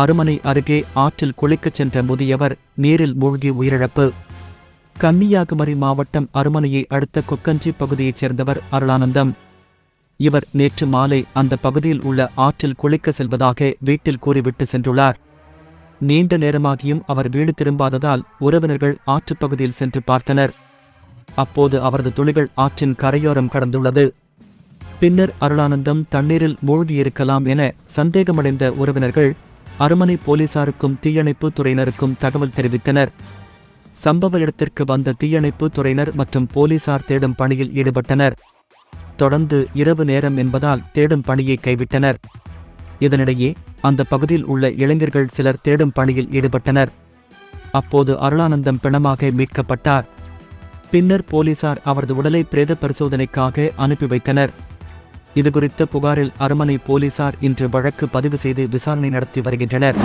அருமனை அருகே ஆற்றில் குளிக்கச் சென்ற முதியவர் நீரில் மூழ்கி உயிரிழப்பு. கன்னியாகுமரி மாவட்டம் அருமனையை அடுத்த கொக்கஞ்சி பகுதியைச் சேர்ந்தவர் அருளானந்தம். இவர் நேற்று மாலை அந்த பகுதியில் உள்ள ஆற்றில் குளிக்க செல்வதாக வீட்டில் கூறிவிட்டு சென்றுள்ளார். நீண்ட நேரமாகியும் அவர் வீடு திரும்பாததால் உறவினர்கள் ஆற்றுப் பகுதியில் சென்று பார்த்தனர். அப்போது அவரது துளிகள் ஆற்றின் கரையோரம் கடந்துள்ளது. பின்னர் அருளானந்தம் தண்ணீரில் மூழ்கியிருக்கலாம் என சந்தேகமடைந்த உறவினர்கள் அருமனை போலீசாருக்கும் தீயணைப்பு துறையினருக்கும் தகவல் தெரிவித்தனர். சம்பவ இடத்திற்கு வந்த தீயணைப்பு துறையினர் மற்றும் போலீசார் தேடும் பணியில் ஈடுபட்டனர். தொடர்ந்து இரவு நேரம் என்பதால் தேடும் பணியை கைவிட்டனர். இதனிடையே அந்த பகுதியில் உள்ள இளைஞர்கள் சிலர் தேடும் பணியில் ஈடுபட்டனர். அப்போது அருளானந்தம் பிணமாக மீட்கப்பட்டார். பின்னர் போலீசார் அவரது உடலை பிரேத பரிசோதனைக்காக அனுப்பி வைத்தனர். இதுகுறித்த புகாரில் அரமனை போலீசார் இன்று வழக்கு பதிவு செய்து விசாரணை நடத்தி வருகின்றனர்.